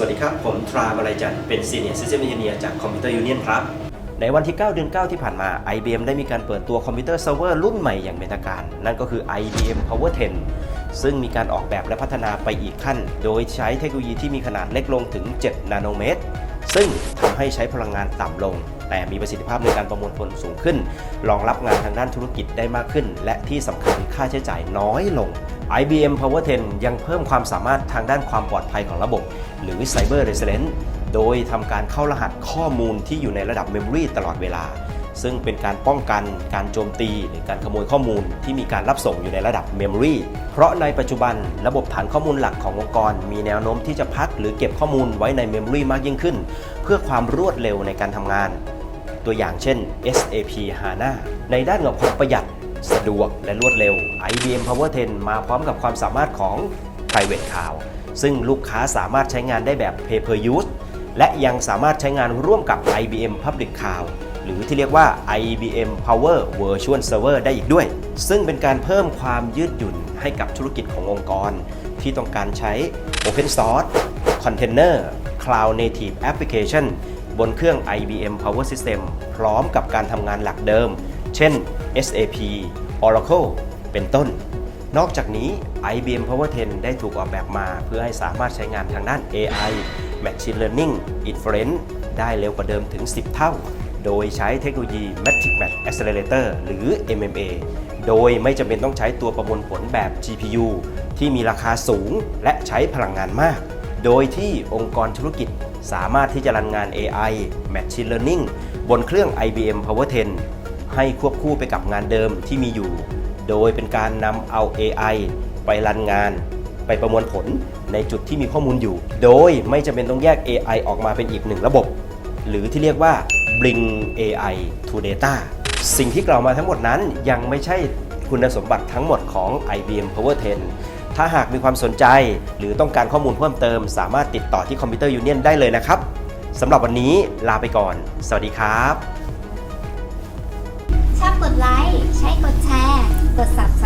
สวัสดีคราบรายจันเป็น Senior System Engineer จาก Computer Union ครับ ในวันที่ 9 เดือน 9 ที่ผ่านมา IBM ได้มีการเปิดตัวคอมพิวเตอร์เซิร์ฟเวอร์รุ่นใหม่อย่างเป็นทางการ นั่นก็คือ IBM Power 10 ซึ่งมีการออกแบบและพัฒนาไปอีกขั้น โดยใช้เทคโนโลยีที่มีขนาดเล็กลงถึง 7 นาโนเมตร ซึ่งทำให้ใช้พลังงานต่ำลง แต่มีประสิทธิภาพในการประมวลผลสูงขึ้น รองรับงานทางด้านธุรกิจได้มากขึ้น และที่สำคัญค่าใช้จ่ายน้อยลง IBM Power 10 ยังเพิ่มความสามารถทางด้านความปลอดภัยของระบบ หรือ Cyber Resilience โดยทำการเข้ารหัสข้อมูลที่อยู่ในระดับ Memory ตลอดเวลา ซึ่งเป็นการป้องกันการโจมตี หรือการขโมยข้อมูลที่มีการรับส่งอยู่ในระดับ Memory เพราะในปัจจุบันระบบฐานข้อมูลหลักขององค์กร มีแนวโน้มที่จะพักหรือเก็บข้อมูลไว้ใน Memory มากยิ่งขึ้น เพื่อความรวดเร็วในการทำงาน ตัวอย่างเช่น SAP HANA ในด้านของความประหยัดสะดวกและรวดเร็ว IBM Power 10 มาพร้อมกับความสามารถของ Private Cloud ซึ่งลูกค้าสามารถใช้งานได้แบบ Pay per use และยังสามารถใช้งานร่วมกับ IBM Public Cloud หรือที่เรียกว่า IBM Power Virtual Server ได้อีกด้วย ซึ่งเป็นการเพิ่มความยืดหยุ่นให้กับธุรกิจขององค์กร ที่ต้องการใช้ Open Source Container Cloud Native Application บนเครื่อง IBM Power System พร้อมกับการทำงานหลักเดิม เช่น SAP Oracle เป็นต้น นอกจากนี้ IBM Power 10 ได้ถูกออกแบบมาเพื่อให้สามารถใช้งานทางด้าน AI Machine Learning Inference ได้เร็วกว่าเดิมถึง 10 เท่า โดยใช้เทคโนโลยี Magic Match Accelerator หรือ MMA โดยไม่จำเป็นต้องใช้ตัวประมวลผลแบบ GPU ที่มีราคาสูงและใช้พลังงานมาก โดยที่องค์กรธุรกิจ สามารถที่จะรันงาน AI Machine Learning บนเครื่อง IBM Power 10 ให้ควบคู่ไปกับงานเดิมที่มีอยู่ โดยเป็นการนำเอา AI ไปรันงาน ไปประมวลผลในจุดที่มีข้อมูลอยู่ โดยไม่จำเป็นต้องแยก AI ออกมาเป็นอีกหนึ่งระบบ หรือที่เรียกว่า bring AI to data สิ่งที่กล่าวมาทั้งหมดนั้นยังไม่ใช่คุณสมบัติทั้งหมดของ IBM Power 10 ถ้าหากมีความสนใจ หรือต้องการข้อมูลเพิ่มเติม สามารถติดต่อที่คอมพิวเตอร์ยูเนียนได้เลยนะครับสำหรับวันนี้ลาไปก่อน สวัสดีครับ ชอบกดไลค์ ใช้กดแชร์ กด Subscribe